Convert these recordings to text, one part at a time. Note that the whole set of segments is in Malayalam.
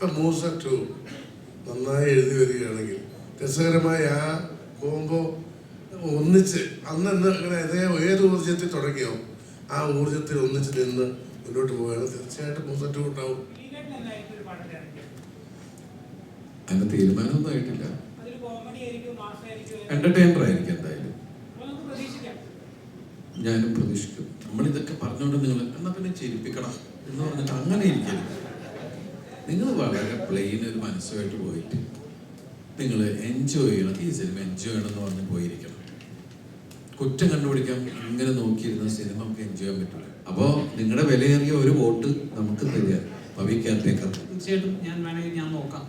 ഇപ്പം മൂസ ടു നന്നായി എഴുതി വരികയാണെങ്കിൽ രസകരമായ ആ പോകുമ്പോൾ ഒന്നിച്ച് അന്ന് എന്ന് അങ്ങനെ അതേ ഏത് ഊർജത്തിൽ തുടങ്ങിയോ ആ ഊർജത്തിൽ ഒന്നിച്ച് നിന്ന് മുന്നോട്ട് പോവുകയാണ്. തീർച്ചയായിട്ടും മൂസ ടു ഉണ്ടാവും. അങ്ങനെ തീരുമാനമൊന്നും ആയിട്ടില്ല. എന്റർടൈനർ ആയിരിക്കും എന്തായാലും. ഞാനും പ്രതീക്ഷിക്കും. നമ്മൾ ഇതൊക്കെ പറഞ്ഞുകൊണ്ട് നിങ്ങൾ എന്നാ പിന്നെ ചിരിപ്പിക്കണം എന്ന് പറഞ്ഞിട്ട് അങ്ങനെ ഇരിക്കരുത്. നിങ്ങൾ വളരെ പ്ലെയിൻ ഒരു മനസ്സുമായിട്ട് പോയിട്ട് നിങ്ങൾ എൻജോയ് ചെയ്യണം. ഈ സിനിമ എൻജോയ് ചെയ്യണം എന്ന് പറഞ്ഞ് പോയിരിക്കണം. കുറ്റം കണ്ടുപിടിക്കാൻ ഇങ്ങനെ നോക്കിയിരുന്ന സിനിമ നമുക്ക് എൻജോയ് ചെയ്യാൻ പറ്റില്ല. അപ്പോൾ നിങ്ങളുടെ വിലയേറിയ ഒരു വോട്ട് നമുക്ക് തരിക. പവിക്കാത്തേക്കർ തീർച്ചയായിട്ടും ഞാൻ വേണമെങ്കിൽ ഞാൻ നോക്കാം.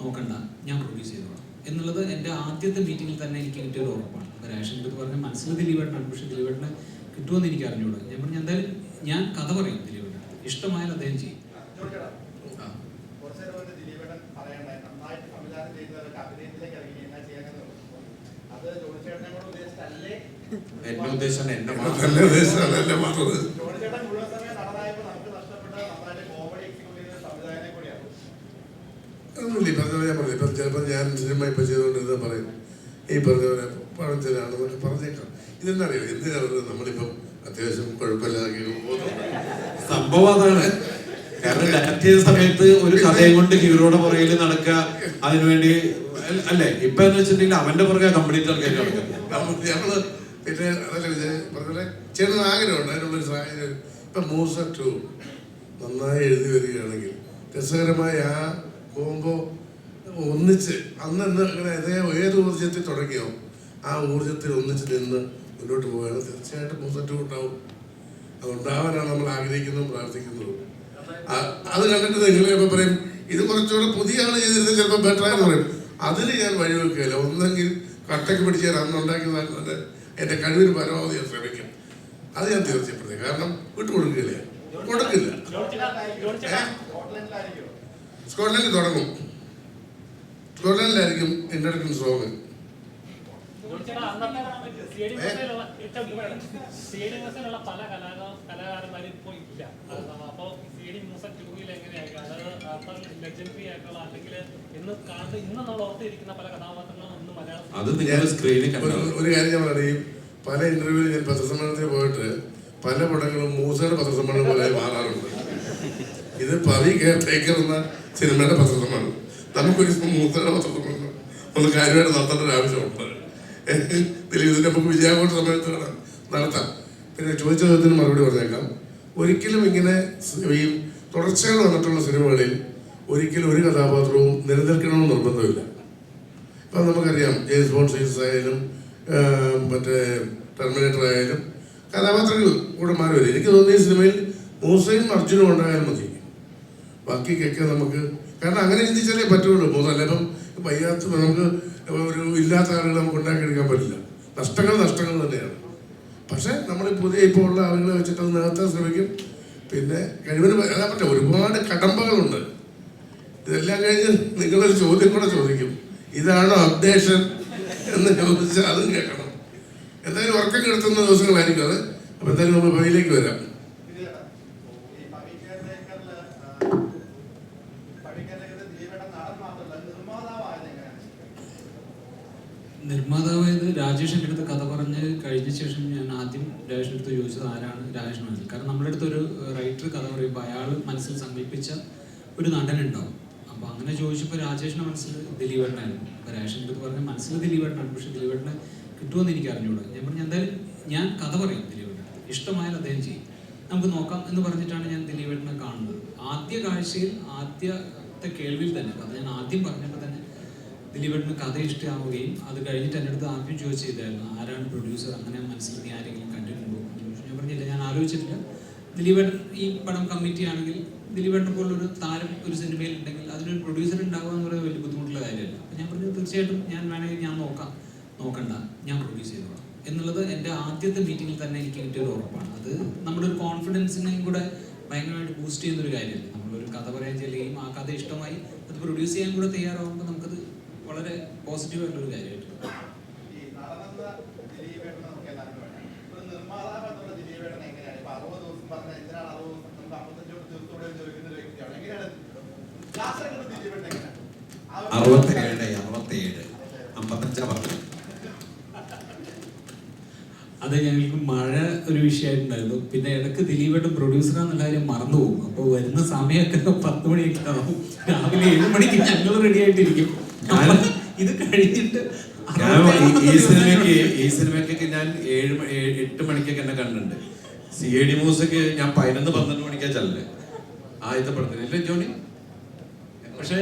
നോക്കണ്ട. ഞാൻ പ്രൊഡ്യൂസ് ചെയ്തോളാം. എന്നുള്ളത് എന്റെ ആദ്യത്തെ മീറ്റിംഗിൽ തന്നെ എനിക്ക് കിട്ടിയ ഒരു ഉറപ്പാണ് റേഷൻ എടുത്ത് പറഞ്ഞ മനസ്സിൽ ദിലീപേട്ടനാണ് പക്ഷേ ദിലീപേട്ടനെ കിട്ടുമെന്ന് എനിക്ക് അറിഞ്ഞുകൂടാ. ഞാൻ പറഞ്ഞു എന്തായാലും ഞാൻ കഥ പറയും ദിലീപേട്ടൻ ഇഷ്ടമായാൽ അദ്ദേഹം ചെയ്യും ആ. കുറച്ച് നേരം മുന്നേ ദിലീപേട്ടൻ പറയണ്ടായി നന്നായിട്ട് സംവിധാനം ചെയ്യുന്നവർക്ക് അഭിനയത്തിലേക്ക് ഇറങ്ങി എന്നാ ചെയ്യാനെന്ന് പറഞ്ഞു. അത് ജോണിച്ചേട്ടനെ കൂടെ ഉദ്ദേശിച്ചല്ലേ എന്റെ ഉദ്ദേശം എന്റെ മാത്രം. നല്ല ഉദ്ദേശമാണ് എന്നെ പറഞ്ഞത് ഒന്നുമില്ല ഈ പറഞ്ഞ പോലെ ഞാൻ പറഞ്ഞു ഇപ്പം ചിലപ്പോൾ ഞാൻ സിനിമ ഇപ്പം ചെയ്തുകൊണ്ടിരുന്ന പറയും ഈ പറഞ്ഞവരെ പഴഞ്ചനാണെന്നൊക്കെ പറഞ്ഞേക്കാം. ഇതെന്താ ഇതെന്നറിയോ എന്തിനാണ് നമ്മളിപ്പം അത്യാവശ്യം കുഴപ്പമില്ലാതെ പോകുന്നുണ്ട് സംഭവം അതാണ്. കാരണം ഡയറക്റ്റ് സമയത്ത് ഒരു കഥയും കൊണ്ട് ഹീറോയുടെ പുറകിൽ നടക്കുക അതിനുവേണ്ടി അല്ലേ ഇപ്പൊ എന്ന് വെച്ചിട്ടുണ്ടെങ്കിൽ അവന്റെ പുറകെ കംപ്ലീറ്റ് ആൾക്കാർ നടക്കുക. അതല്ല ആഗ്രഹമുണ്ട്. മൂസ നന്നായി എഴുതി വരികയാണെങ്കിൽ രസകരമായ ആ കോമ്പോ ഒന്നിച്ച് അന്ന് അങ്ങനെ അതേ ഏത് ഊർജത്തിൽ തുടങ്ങിയോ ആ ഊർജത്തിൽ ഒന്നിച്ച് നിന്ന് മുന്നോട്ട് പോവുകയാണ്. തീർച്ചയായിട്ടും മൂസ ടു ഉണ്ടാവും. അതുണ്ടാവാനാണ് നമ്മൾ ആഗ്രഹിക്കുന്നതും പ്രാർത്ഥിക്കുന്നതും. അത് കണ്ടിട്ട് നിങ്ങൾ ഇപ്പം പറയും ഇത് കുറച്ചുകൂടെ പുതിയ ആൾ ചെയ്തിരുന്നത് ചിലപ്പോൾ ബെറ്റർ ആയെന്ന് പറയും. അതിന് ഞാൻ വഴിവെക്കുകയില്ല. ഒന്നെങ്കിൽ കട്ടയ്ക്ക് പിടിച്ച് ഞാൻ അന്ന് ഉണ്ടാക്കിയതാണ് എന്റെ കഴിവിന് പരമാവധി ഞാൻ ശ്രമിക്കും. അത് ഞാൻ തീർച്ചപ്പെടുത്തി കാരണം വിട്ടുകൊടുക്കില്ല കൊടുക്കില്ല. സ്കോട്ട്ലൻഡിൽ തുടങ്ങും. സ്കോട്ട്ലൻഡിലായിരിക്കും ഇൻട്രഡക്ഷൻ സോങ് പല കലാകാ കലാകാരന്മാരും ഇപ്പോൾ ഇല്ല. അപ്പോൾ സീഡിംഗ് മൂസ ടൂയിൽ എങ്ങനെയായിരിക്കും? അതായത് അത്ര ലെജൻഡറി ആയിട്ടുള്ള അല്ലെങ്കിൽ ഇന്ന് കാണുന്ന ഇന്ന് നമ്മൾ ഓർത്തിരിക്കുന്ന പല കഥാപാത്രങ്ങളും മലയാളം അത് നിങ്ങൾ സ്ക്രീനിൽ ഒരു ഒരു കാര്യം ഞാൻ പറയും പല ഇന്റർവ്യൂവിൽ ഞാൻ പത്രസമ്മേളനത്തിൽ പോയിട്ട് പല പടങ്ങളും മൂസയുടെ പത്രസമ്മേളനം പോലെ മാറാറുണ്ട്. ഇത് പവി കെയർടേക്കർ എന്ന സിനിമയുടെ പത്രസമ്മേളനം. നമുക്കൊരു മൂസയുടെ പത്രസമ്മേളനം ഒന്ന് കാര്യമായിട്ട് നടത്തേണ്ട ഒരു ആവശ്യമുണ്ട്. ദിലീപ് ഇതിന്റെ നമുക്ക് വിജയാഘോഷ നട- നടത്താം. പിന്നെ ചോദിച്ച ചോദ്യത്തിന് മറുപടി പറഞ്ഞേക്കാം. ഒരിക്കലും ഇങ്ങനെ ഈ തുടർച്ചകൾ വന്നിട്ടുള്ള സിനിമകളിൽ ഒരിക്കലും ഒരു കഥാപാത്രവും നിലനിൽക്കണമെന്ന് നിർബന്ധമില്ല. ഇപ്പം നമുക്കറിയാം ജെയിംസ് ബോൺ സീരീസ് ആയാലും മറ്റേ ടെർമിനേറ്റർ ആയാലും കഥാപാത്രങ്ങൾ കൂടെ മാറി വരും. എനിക്ക് തോന്നുന്നു ഈ സിനിമയിൽ മൂസയും അർജുനും ഉണ്ടായാൽ മതി. ബാക്കിയൊക്കെ നമുക്ക് കാരണം അങ്ങനെ ചിന്തിച്ചാലേ പറ്റുള്ളൂ. മൂന്ന് അല്ല ഇപ്പം വയ്യാത്ത നമുക്ക് ഒരു ഇല്ലാത്ത ആളുകൾ നമുക്ക് ഉണ്ടാക്കിയെടുക്കാൻ പറ്റില്ല. നഷ്ടങ്ങൾ നഷ്ടങ്ങൾ തന്നെയാണ്. പക്ഷെ നമ്മൾ പുതിയ ഇപ്പോൾ ഉള്ള ആളുകളെ വെച്ചിട്ട് അത് നികത്താൻ ശ്രമിക്കും. പിന്നെ കഴിവിന് അതാ പറ്റില്ല ഒരുപാട് കടമ്പകളുണ്ട്. ഇതെല്ലാം കഴിഞ്ഞ് നിങ്ങളൊരു ചോദ്യം കൂടെ ചോദിക്കും. ഇതാണോ അപ്ഡേഷൻ എന്ന് ചോദിച്ചാൽ അതും കേൾക്കണം. എന്തായാലും ഉറക്കം കിടത്തുന്ന ദിവസങ്ങളായിരിക്കും അത്. അപ്പോൾ എന്തായാലും നമ്മൾ ഭയിലേക്ക് വരാം ദിലീപേട്ടൻ ഈ പവിക്കേറിൽ പവിക്കേറിൽ ദിലീപേട്ടൻ നടൻ മാത്രമല്ല നിർമ്മാതാവായത് എങ്ങനെയാണ് നിർമ്മാതാവായത് രാജേഷിന്റെ അടുത്ത് കഥ പറഞ്ഞ് കഴിഞ്ഞ ശേഷം ഞാൻ ആദ്യം രാജേഷിന്റെ അടുത്ത് ചോദിച്ചത് ആരാണ് രാജേഷ് മനസ്സിൽ കാരണം നമ്മുടെ അടുത്ത് ഒരു റൈറ്റർ കഥ പറയുമ്പോൾ അയാൾ മനസ്സിൽ സങ്കല്പിച്ച ഒരു നടനുണ്ടാവും അപ്പോൾ അങ്ങനെ ചോദിച്ചപ്പോൾ രാജേഷിന്റെ മനസ്സിൽ ദിലീപേട്ടനായിരുന്നു. അപ്പോൾ രാജേഷിന്റെ അടുത്ത് പറഞ്ഞ മനസ്സിൽ ദിലീപേട്ടനാണ് പക്ഷേ ദിലീപേട്ടനെ കിട്ടുമെന്ന് എനിക്ക് അറിഞ്ഞുകൂടാ ഞാൻ പറഞ്ഞു എന്തായാലും ഞാൻ കഥ പറയും ദിലീപേട്ടൻ ഇഷ്ടമായാൽ അദ്ദേഹം ചെയ്യും. നമുക്ക് നോക്കാം എന്ന് പറഞ്ഞിട്ടാണ് ഞാൻ ദിലീപേട്ടനെ കാണുന്നത്. ആദ്യ കാഴ്ചയിൽ ആദ്യത്തെ കേൾവിയിൽ തന്നെ കഥ ഞാൻ ആദ്യം തന്നെ ദിലീപേട്ടന് കഥ ഇഷ്ടമാവുകയും അത് കഴിഞ്ഞിട്ട് എന്റെ അടുത്ത് ആദ്യം ചോദിച്ചു ആരാണ് പ്രൊഡ്യൂസർ അങ്ങനെ മനസ്സിൽ ആരെങ്കിലും കണ്ടിട്ടുണ്ടോ? ഞാൻ പറഞ്ഞില്ല ഞാൻ ആലോചിച്ചിട്ടില്ല. ദിലീപേട്ടൻ ഈ പടം കമ്മിറ്റി ആണെങ്കിൽ ദിലീപേട്ടനെ പോലുള്ളൊരു താരം ഒരു സിനിമയിൽ ഉണ്ടെങ്കിൽ അതിനൊരു പ്രൊഡ്യൂസർ ഉണ്ടാവുക എന്ന് പറയുന്നത് വലിയ ബുദ്ധിമുട്ടുള്ള കാര്യമല്ല. അപ്പം ഞാൻ പറഞ്ഞു തീർച്ചയായിട്ടും ഞാൻ വേണമെങ്കിൽ ഞാൻ നോക്കാം. നോക്കണ്ട. ഞാൻ പ്രൊഡ്യൂസ് ചെയ്തോളാം. എന്നുള്ളത് എന്റെ ആദ്യത്തെ മീറ്റിംഗിൽ തന്നെ എനിക്ക് കിട്ടിയൊരു ഉറപ്പാണ്. അത് നമ്മുടെ ഒരു കോൺഫിഡൻസിനെയും കൂടെ ഭയങ്കരമായിട്ട് ബൂസ്റ്റ് ചെയ്യുന്ന ഒരു കാര്യമല്ല. നമ്മളൊരു കഥ പറയാൻ ചെല്ലുകയും ആ കഥ ഇഷ്ടമായി അത് പ്രൊഡ്യൂസ് ചെയ്യാൻ കൂടെ തയ്യാറാകുമ്പോൾ നമുക്കത് വളരെ ഒരു കാര്യമായിട്ട് എല്ലാവർക്കും വേണം ഒരു എന്നുള്ള അമ്പത്തഞ്ചാ പറഞ്ഞത്. അത് ഞങ്ങൾക്ക് മഴ ഒരു വിഷയമായിട്ടുണ്ടായിരുന്നു. പിന്നെ ഇടയ്ക്ക് ദിലീപേട്ടൻ പ്രൊഡ്യൂസറാന്നുള്ള കാര്യം മറന്നു പോകും അപ്പോൾ വരുന്ന സമയമൊക്കെ പത്ത് മണിയൊക്കെ ആവും. രാവിലെ ഏഴ് മണിക്ക് ഞങ്ങൾ റെഡി ആയിട്ടിരിക്കും. ഇത് കഴിഞ്ഞിട്ട് ഞാൻ ഈ- സിനിമയ്ക്ക് ഈ സിനിമയ്ക്കൊക്കെ ഞാൻ ഏഴ് എട്ട് മണിക്കൊക്കെ എന്നെ കണ്ടിട്ടുണ്ട്. സി എ ഡി മൂസക്ക് ഞാൻ പതിനൊന്ന് പന്ത്രണ്ട് മണിക്കാ ചെല്ലേ. ആദ്യത്തെ പടത്തിന്. ഇല്ലേ ജോണി? പക്ഷേ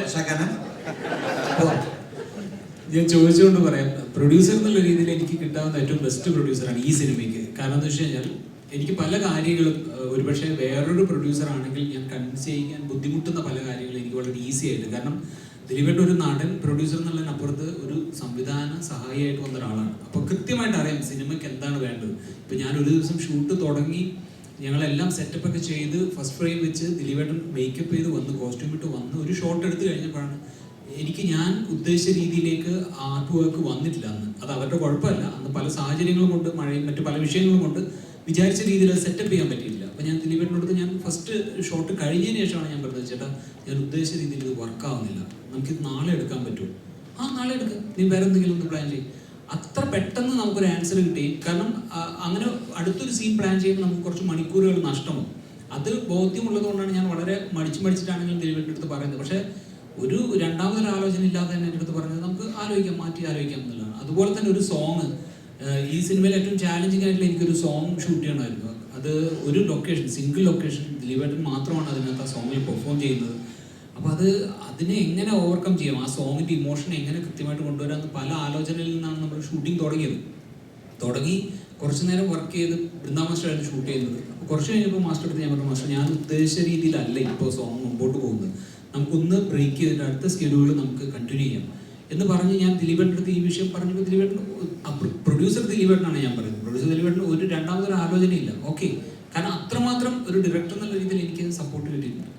ഞാൻ ചോദിച്ചുകൊണ്ട് പറയാം. പ്രൊഡ്യൂസർ എന്നുള്ള രീതിയിൽ എനിക്ക് കിട്ടാവുന്ന ഏറ്റവും ബെസ്റ്റ് പ്രൊഡ്യൂസറാണ് ഈ സിനിമയ്ക്ക്. കാരണം എന്താ വെച്ച് കഴിഞ്ഞാൽ എനിക്ക് പല കാര്യങ്ങളും ഒരുപക്ഷെ വേറൊരു പ്രൊഡ്യൂസർ ആണെങ്കിൽ ഞാൻ കൺവിൻസ് ചെയ്യാൻ ബുദ്ധിമുട്ടുന്ന പല കാര്യങ്ങളും എനിക്ക് വളരെ ഈസി ആയിട്ട്. കാരണം ദിലീപേട്ട ഒരു നാടൻ പ്രൊഡ്യൂസർ എന്നുള്ളതിനപ്പുറത്ത് ഒരു സംവിധാന സഹായിയായിട്ട് വന്ന ഒരാളാണ്. അപ്പോൾ കൃത്യമായിട്ട് അറിയാം സിനിമയ്ക്ക് എന്താണ് വേണ്ടത്. ഇപ്പം ഞാൻ ഒരു ദിവസം ഷൂട്ട് തുടങ്ങി ഞങ്ങളെല്ലാം സെറ്റപ്പ് ഒക്കെ ചെയ്ത് ഫസ്റ്റ് ഫ്രെയിം വെച്ച് ദിലീപേട്ടൻ മേക്കപ്പ് ചെയ്ത് വന്ന് കോസ്റ്റ്യൂം ഇട്ട് വന്ന് ഒരു ഷോട്ട് എടുത്തു കഴിഞ്ഞപ്പോഴാണ് എനിക്ക് ഞാൻ ഉദ്ദേശിച്ച രീതിയിലേക്ക് ആർട്ട് വർക്ക് വന്നിട്ടില്ല അന്ന്. അത് അവരുടെ കുഴപ്പമല്ല. അന്ന് പല സാഹചര്യങ്ങളും കൊണ്ട് മഴയും മറ്റു പല വിഷയങ്ങളും കൊണ്ട് വിചാരിച്ച രീതിയിൽ സെറ്റപ്പ് ചെയ്യാൻ പറ്റിയില്ല. അപ്പം ഞാൻ ഞാൻ ഫസ്റ്റ് ഷോട്ട് കഴിഞ്ഞതിന് ശേഷമാണ് ഞാൻ പറഞ്ഞത് ചേട്ടാ ഞാൻ ഉദ്ദേശിച്ച രീതിയിൽ ഇത് വർക്കാവുന്നില്ല നമുക്കിത് നാളെ എടുക്കാൻ പറ്റുമോ? ആ നാളെ എടുക്കാം. നീ വേറെ എന്തെങ്കിലും ഒന്ന് പ്ലാൻ ചെയ്യും. അത്ര പെട്ടെന്ന് നമുക്കൊരു ആൻസർ കിട്ടി. കാരണം അങ്ങനെ അടുത്തൊരു സീൻ പ്ലാൻ ചെയ്യുമ്പോൾ നമുക്ക് കുറച്ച് മണിക്കൂറുകൾ നഷ്ടമാവും. അത് ബോധ്യമുള്ളത് കൊണ്ടാണ് ഞാൻ വളരെ മടിച്ച് മടിച്ചിട്ടാണെങ്കിലും ദൈവത്തിന്റെ അടുത്ത് പറയുന്നത്. പക്ഷേ ഒരു രണ്ടാമതൊരു ആലോചന ഇല്ലാതെ തന്നെ എന്റെ അടുത്ത് പറഞ്ഞത് നമുക്ക് ആലോചിക്കാം മാറ്റി ആലോചിക്കാം എന്നുള്ളതാണ്. അതുപോലെ തന്നെ ഒരു സോങ് ഈ സിനിമയിൽ ഏറ്റവും ചാലഞ്ചിങ് ആയിട്ടുള്ള എനിക്കൊരു സോങ് ഷൂട്ട് ചെയ്യണമായിരുന്നു. അത് ഒരു ലൊക്കേഷൻ സിംഗിൾ ലൊക്കേഷൻ ദിലീപേട്ടൻ മാത്രമാണ് അതിനകത്ത് ആ സോങ്ങിൽ പെർഫോം ചെയ്യുന്നത്. അപ്പോൾ അത് അതിനെ എങ്ങനെ ഓവർകം ചെയ്യാം? ആ സോങ്ങിന്റെ ഇമോഷൻ എങ്ങനെ കൃത്യമായിട്ട് കൊണ്ടുവരാം എന്ന് പല ആലോചനയിൽ നിന്നാണ് നമ്മൾ ഷൂട്ടിംഗ് തുടങ്ങിയത്. തുടങ്ങി കുറച്ച് നേരം വർക്ക് ചെയ്ത് ബൃന്ദാ മാസ്റ്ററായിരുന്നു ഷൂട്ട് ചെയ്യുന്നത്. അപ്പോൾ കുറച്ച് കഴിഞ്ഞപ്പോൾ മാസ്റ്റർ എടുത്ത് ഞാൻ പറഞ്ഞു മാസ്റ്റർ ഞാൻ ഉദ്ദേശിച്ച രീതിയിലല്ല ഇപ്പോൾ സോങ് മുമ്പോട്ട് പോകുന്നത്. നമുക്കൊന്ന് ബ്രേക്ക് ചെയ്തിട്ട് അടുത്ത സ്കെഡ്യൂൾ നമുക്ക് കണ്ടിന്യൂ ചെയ്യാം. എന്ന് പറഞ്ഞ് ഞാൻ ദിലീപേട്ടന്റെ അടുത്ത് ഈ വിഷയം പറഞ്ഞപ്പോൾ ദിലീപേട്ടൻ പ്രൊഡ്യൂസർ ദിലീപേട്ടനാണ് ഞാൻ പറയുന്നത്. പ്രൊഡ്യൂസർ ദിലീപേട്ടൻ ഒരു രണ്ടാമതൊരു ആലോചനയില്ല. ഓക്കെ കാരണം അത്രമാത്രം ഒരു ഡയറക്ടർ എന്നുള്ള രീതിയിൽ എനിക്ക് സപ്പോർട്ട് കിട്ടിയിട്ടുണ്ട്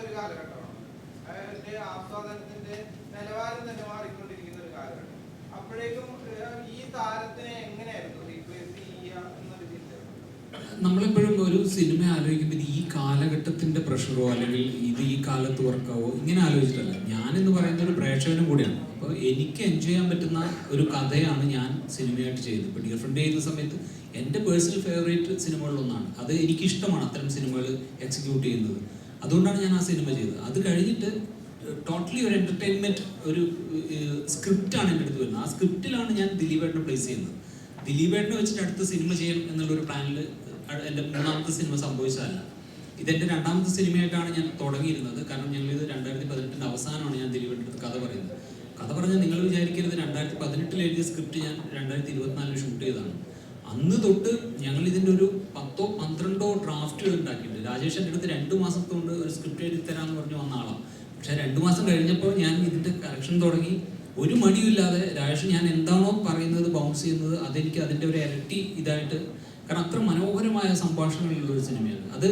ഒരു കാലഘട്ടമാണ്. അതായത് ആസ്വാദനത്തിന്റെ നിലവാരം തന്നെ കാലഘട്ടം ഈ താരത്തിനെ എന്നൊരു ചിന്ത നമ്മളെപ്പോഴും ഒരു സിനിമ ആലോചിക്കുമ്പോൾ ഈ കാലഘട്ടത്തിന്റെ പ്രഷറോ അല്ലെങ്കിൽ ഇത് ഈ കാലത്ത് വർക്കാവോ ഇങ്ങനെ ആലോചിച്ചിട്ടല്ല. ഞാൻ എന്ന് പറയുന്ന ഒരു പ്രേക്ഷകനും കൂടിയാണ്. അപ്പോൾ എനിക്ക് എൻജോയ് ചെയ്യാൻ പറ്റുന്ന ഒരു കഥയാണ് ഞാൻ സിനിമയായിട്ട് ചെയ്തത് ഇപ്പോൾ ഡിയർ ഫ്രണ്ട് ചെയ്യുന്ന സമയത്ത് എന്റെ പേഴ്സണൽ ഫേവറേറ്റ് സിനിമകളിലൊന്നാണ്. അത് എനിക്കിഷ്ടമാണ് അത്തരം സിനിമകൾ എക്സിക്യൂട്ട് ചെയ്യുന്നത്. അതുകൊണ്ടാണ് ഞാൻ ആ സിനിമ ചെയ്തത്. അത് കഴിഞ്ഞിട്ട് ടോട്ടലി ഒരു എന്റർടൈൻമെന്റ് ഒരു സ്ക്രിപ്റ്റാണ് എന്റെ അടുത്ത് വരുന്നത്. ആ സ്ക്രിപ്റ്റിലാണ് ഞാൻ ദിലീപേട്ടനെ പ്ലേസ് ചെയ്യുന്നത്. ദിലീപേട്ടനെ വെച്ചിട്ട് അടുത്ത സിനിമ ചെയ്യണം എന്നുള്ളൊരു പ്ലാനിൽ എന്റെ മൂന്നാമത്തെ സിനിമ സംഭവിച്ചതല്ല. ഇതെന്റെ രണ്ടാമത്തെ സിനിമയായിട്ടാണ് ഞാൻ തുടങ്ങിയിരുന്നത്. കാരണം ഞങ്ങളിത് രണ്ടായിരത്തി പതിനെട്ടിന്റെ അവസാനമാണ് ഞാൻ ദിലീപേട്ടന്റെ കഥ പറയുന്നത്. കഥ പറഞ്ഞാൽ നിങ്ങൾ വിചാരിക്കരുത് രണ്ടായിരത്തി പതിനെട്ടിൽ എഴുതിയ സ്ക്രിപ്റ്റ് ഞാൻ രണ്ടായിരത്തി ഇരുപത്തിനാലിൽ ഷൂട്ട് ചെയ്തതാണ്. അന്ന് തൊട്ട് ഞങ്ങൾ ഇതിന്റെ ഒരു പത്തോ പന്ത്രണ്ടോ ഡ്രാഫ്റ്റുകൾ ഉണ്ടാക്കിയിട്ടുണ്ട്. രാജേഷ് എന്റെ അടുത്ത് രണ്ട് മാസത്തോണ്ട് ഒരു സ്ക്രിപ്റ്റ് എഴുതി തരാമെന്ന് പറഞ്ഞ് വന്ന ആളാണ്. പക്ഷെ രണ്ടു മാസം കഴിഞ്ഞപ്പോൾ ഞാൻ ഇതിന്റെ കളക്ഷൻ തുടങ്ങി. ഒരു മടിയില്ലാതെ രാജേഷ് ഞാൻ എന്താണോ പറയുന്നത് ബൗൺസ് ചെയ്യുന്നത് അതെനിക്ക് അതിന്റെ ഒരു ഇരട്ടി ഇതായിട്ട് കാരണം അത്ര മനോഹരമായ സംഭാഷണങ്ങളുള്ള ഒരു സിനിമയാണ്. അത്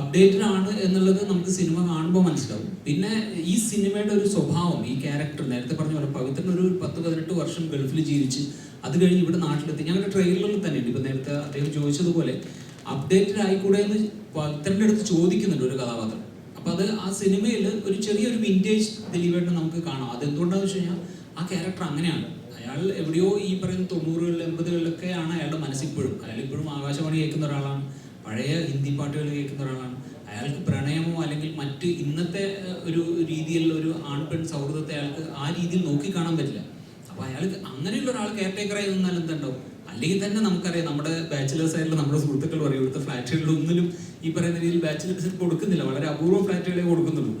അപ്ഡേറ്റഡ് ആണ് എന്നുള്ളത് നമുക്ക് സിനിമ കാണുമ്പോൾ മനസ്സിലാവും. പിന്നെ ഈ സിനിമയുടെ ഒരു സ്വഭാവം ഈ ക്യാരക്ടർ നേരത്തെ പറഞ്ഞ പോലെ പവിത്രൻ ഒരു പത്ത് പതിനെട്ട് വർഷം ഗൾഫിൽ ജീവിച്ച് അത് കഴിഞ്ഞ് ഇവിടെ നാട്ടിലെത്തി. ഞങ്ങളുടെ ട്രെയിലറിൽ തന്നെയുണ്ട് ഇപ്പം നേരത്തെ അദ്ദേഹം ചോദിച്ചതുപോലെ അപ്ഡേറ്റഡ് ആയിക്കൂടെ എന്ന് പവിത്രന്റെ അടുത്ത് ചോദിക്കുന്നുണ്ട് ഒരു കഥാപാത്രം. അപ്പൊ അത് ആ സിനിമയിൽ ഒരു ചെറിയൊരു വിന്റേജ് ദിലീപേട്ടൻ നമുക്ക് കാണാം. അതെന്തുകൊണ്ടാന്ന് വെച്ച് കഴിഞ്ഞാൽ ആ ക്യാരക്ടർ അങ്ങനെയാണ്. അയാൾ എവിടെയോ ഈ പറയുന്ന തൊണ്ണൂറുകളിൽ എൺപതുകളിലൊക്കെയാണ് അയാളുടെ മനസ്സിപ്പോഴും. അയാൾ ഇപ്പോഴും ആകാശവാണി കേൾക്കുന്ന ഒരാളാണ്. പഴയ ഹിന്ദി പാട്ടുകൾ കേൾക്കുന്ന ഒരാളാണ്. അയാൾക്ക് പ്രണയമോ അല്ലെങ്കിൽ മറ്റ് ഇന്നത്തെ ഒരു രീതിയിലുള്ള ഒരു ആൺ പെൺ സൗഹൃദത്തെ അയാൾക്ക് ആ രീതിയിൽ നോക്കി കാണാൻ പറ്റില്ല. അപ്പൊ അയാൾക്ക് അങ്ങനെയുള്ള ഒരാൾ കെയർ ടേക്കറായി നിന്നാൽ എന്തുണ്ടാവും? അല്ലെങ്കിൽ തന്നെ നമുക്കറിയാം നമ്മുടെ ബാച്ചിലേഴ്സ് ആയിട്ടുള്ള നമ്മുടെ സുഹൃത്തുക്കൾ പറയും ഇവിടുത്തെ ഫ്ലാറ്റുകളിൽ ഒന്നിലും ഈ പറയുന്ന രീതിയിൽ ബാച്ചിലേഴ്സ് കൊടുക്കുന്നില്ല. വളരെ അപൂർവ ഫ്ലാറ്റുകളെ കൊടുക്കുന്നുള്ളൂ.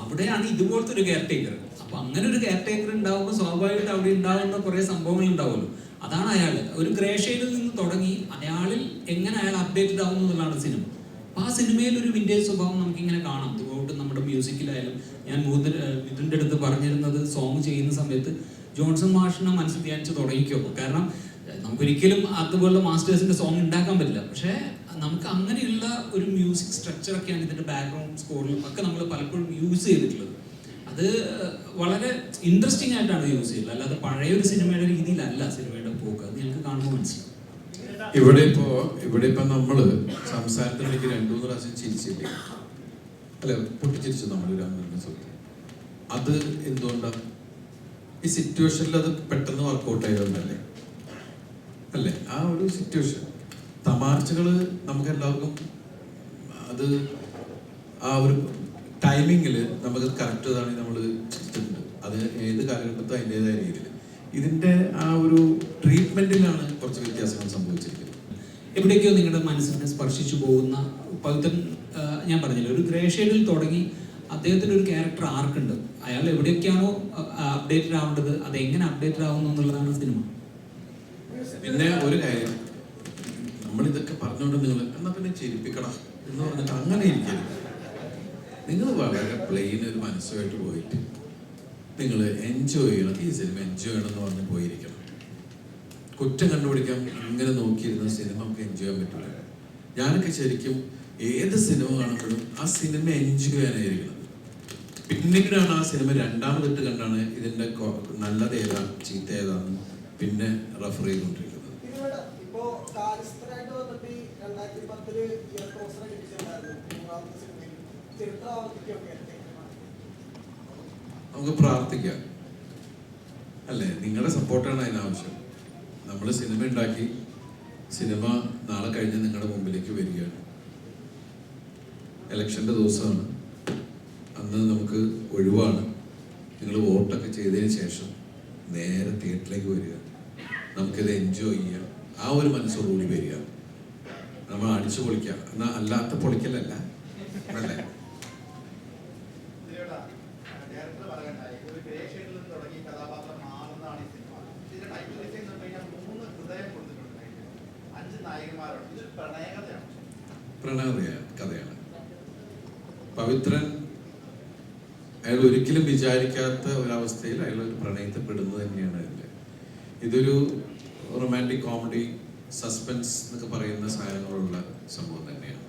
അവിടെയാണ് ഇതുപോലത്തെ ഒരു കെയർ ടേക്കർ അപ്പൊ അങ്ങനെ ഒരു കെയർ ടേക്കർ ഉണ്ടാവുമ്പോൾ സ്വാഭാവികമായിട്ട് അവിടെ ഉണ്ടാകുന്ന കുറെ സംഭവങ്ങൾ ഉണ്ടാവുമല്ലോ. അതാണ് അയാൾ ഒരു ഗ്രേ ഷെയ്ഡിൽ നിന്ന് തുടങ്ങി അയാളിൽ എങ്ങനെ അയാൾ അപ്ഡേറ്റഡ് ആവുന്നു എന്നുള്ളതാണ് സിനിമ. അപ്പൊ ആ സിനിമയിൽ ഒരു വിന്റേജ് സ്വഭാവം നമുക്ക് ഇങ്ങനെ കാണാം. ത്രൂഔട്ട് നമ്മുടെ മ്യൂസിക്കിലായാലും ഞാൻ മൂന്ന് ഇതിന്റെ അടുത്ത് പറഞ്ഞിരുന്നത് സോങ് ചെയ്യുന്ന സമയത്ത് ജോൺസൺ മാഷിനെ മനസ്സിൽ ധ്യാനിച്ച് തുടങ്ങിക്കോ. കാരണം നമുക്കൊരിക്കലും അതുപോലുള്ള മാസ്റ്റേഴ്സിന്റെ സോങ് ഉണ്ടാക്കാൻ പറ്റില്ല. പക്ഷേ നമുക്ക് അങ്ങനെയുള്ള ഒരു മ്യൂസിക് സ്ട്രക്ചർ ഒക്കെയാണ് ഇതിന്റെ ബാക്ക്ഗ്രൗണ്ട് സ്കോറിലും ഒക്കെ നമ്മൾ പലപ്പോഴും യൂസ് ചെയ്തിട്ടുള്ളത്. അത് വളരെ ഇൻട്രസ്റ്റിംഗ് ആയിട്ടാണ് യൂസ് ചെയ്യുന്നത്. അല്ലാതെ പഴയ ഒരു സിനിമയുടെ രീതിയിലല്ല സിനിമയുടെ പോക്ക്. അത് ഞങ്ങൾക്ക് കാണുമ്പോൾ മനസ്സിലാവും. ഇവിടെ ഇപ്പോ ഇവിടെ ഇപ്പൊ നമ്മൾ സംസാരത്തിലേക്ക് രണ്ടു മൂന്ന് പ്രാവശ്യം ചിരിച്ചില്ലേ? അല്ല പൊട്ടിച്ചിരിച്ചു നമ്മൾ രാമചന്ദ്രൻ സുഹൃത്ത് അത് എന്തുകൊണ്ടാണ് ഈ സിറ്റുവേഷനിൽ അത് പെട്ടെന്ന് വർക്കൗട്ട് ആയതുകൊണ്ടല്ലേ? അല്ലേ? ആ ഒരു സിറ്റുവേഷൻ തമാർച്ചകൾ നമുക്ക് എല്ലാവർക്കും അത് ആ ഒരു ടൈമിങ്ങിൽ നമുക്ക് കറക്റ്റ് ഇതാണെങ്കിൽ നമ്മൾ ചെയ്തിട്ടുണ്ട് അത് ഏത് കാലഘട്ടത്തും അതിന്റെതായ രീതിയിൽ ഇതിന്റെ ആ ഒരു ട്രീറ്റ്മെന്റിലാണ് കുറച്ച് വ്യത്യാസങ്ങൾ സംഭവിച്ചിരിക്കുന്നത്. എവിടേക്കോ നിങ്ങളുടെ മനസ്സിനെ സ്പർശിച്ചു പോകുന്ന പൗത്തൻ ഞാൻ പറഞ്ഞില്ല ഒരു ഗ്രേ തുടങ്ങി അദ്ദേഹത്തിന് ഒരു ക്യാരക്ടർ ആർക്കുണ്ട് അയാൾ എവിടെയൊക്കെയാണോ അപ്ഡേറ്റഡ് ആവേണ്ടത് അത് എങ്ങനെ അപ്ഡേറ്റഡ് ആവുന്നു എന്നുള്ളതാണ് സിനിമ. പിന്നെ ഒരു കാര്യം. നമ്മൾ ഇതൊക്കെ പറഞ്ഞുകൊണ്ട് നിങ്ങൾ എന്നാ പിന്നെ ചിരിപ്പിക്കണം എന്ന് പറഞ്ഞിട്ട് അങ്ങനെ ഇരിക്കരുത്. നിങ്ങൾ വളരെ പ്ലെയിൻ ഒരു മനസ്സുമായിട്ട് പോയിട്ട് നിങ്ങൾ എൻജോയ് ചെയ്യണം. ഈ സിനിമ എൻജോയ് ചെയ്യണം എന്ന് പറഞ്ഞ് പോയിരിക്കണം. കുറ്റം കണ്ടുപിടിക്കാൻ ഇങ്ങനെ നോക്കിയിരുന്ന സിനിമ നമുക്ക് എൻജോയ് ചെയ്യാൻ പറ്റില്ല. ഞാനൊക്കെ ശരിക്കും ഏത് സിനിമ കാണുമ്പോഴും ആ സിനിമ എൻജോയ് ചെയ്യാനായിരിക്കണം. പിന്നീടാണ് ആ സിനിമ രണ്ടാമതിട്ട് കണ്ടാണ് ഇതിന്റെ കൊ- നല്ലത് ഏതാ ചീത്ത ഏതാന്ന് പിന്നെ റഫർ ചെയ്തുകൊണ്ടിരിക്കുന്നത് നമുക്ക് പ്രാർത്ഥിക്കാം. അല്ലേ? നിങ്ങളുടെ സപ്പോർട്ടാണ് അതിനാവശ്യം നമ്മൾ സിനിമ ഉണ്ടാക്കി. സിനിമ നാളെ കഴിഞ്ഞ് നിങ്ങളുടെ മുമ്പിലേക്ക് വരികയാണ്. ഇലക്ഷന്റെ ദിവസമാണ്. അന്ന് നമുക്ക് ഒഴിവാണ്. നിങ്ങൾ വോട്ടൊക്കെ ചെയ്തതിന് ശേഷം നേരെ തിയേറ്ററിലേക്ക് വരിക. നമുക്കിത് എൻജോയ് ചെയ്യാം. ആ ഒരു മനസ്സോടുകൂടി വരിക. നമ്മൾ അടിച്ചു പൊളിക്കാം എന്നാ അല്ലാത്ത പൊളിക്കലല്ല. അല്ലേ? പ്രണയ കഥയാണ്. പവിത്രൻ അയാൾ ഒരിക്കലും വിചാരിക്കാത്ത ഒരവസ്ഥയിൽ അയാൾ ഒരു പ്രണയത്തിൽപ്പെടുന്നത് തന്നെയാണ് അതിന്റെ ഇതൊരു റൊമാന്റിക് കോമഡി സസ്പെൻസ് എന്നൊക്കെ പറയുന്ന സാധനങ്ങളുള്ള സംഭവം തന്നെയാണ്.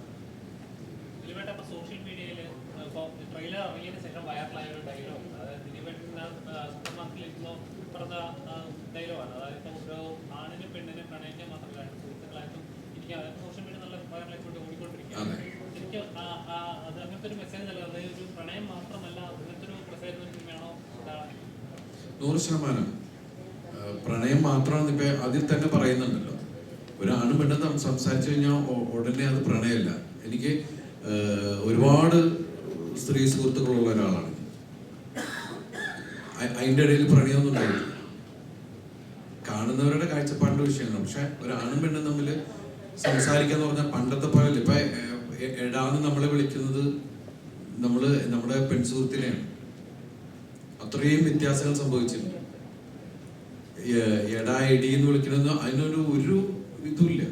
നൂറ് ശതമാനം. പ്രണയം മാത്രമാണ് ഇപ്പൊ അതിൽ തന്നെ പറയുന്നുണ്ടല്ലോ. ഒരാണ് പെട്ടെന്ന് സംസാരിച്ചു കഴിഞ്ഞാൽ ഉടനെ അത് പ്രണയമല്ല. എനിക്ക് ഒരുപാട് സ്ത്രീ സുഹൃത്തുക്കളുള്ള ഒരാളാണ്. അതിന്റെ ഇടയിൽ പ്രണയമൊന്നും ഉണ്ടായില്ല. കാണുന്നവരുടെ കാഴ്ചപ്പാടിന്റെ വിഷയമാണ് പക്ഷെ ഒരാണും പെണ്ണും തമ്മിൽ സംസാരിക്കാന്ന് പറഞ്ഞാൽ പണ്ടത്തെ പോലെ ഇപ്പൊ എടാന്ന് നമ്മളെ വിളിക്കുന്നത് നമ്മൾ നമ്മുടെ പെൺസുഹൃത്തിനെയാണ്. അത്രയും വ്യത്യാസങ്ങൾ സംഭവിച്ചിട്ടുണ്ട്. എടാ എന്ന് വിളിക്കണമെന്ന് അതിനൊരു ഒരു ഇതുമില്ല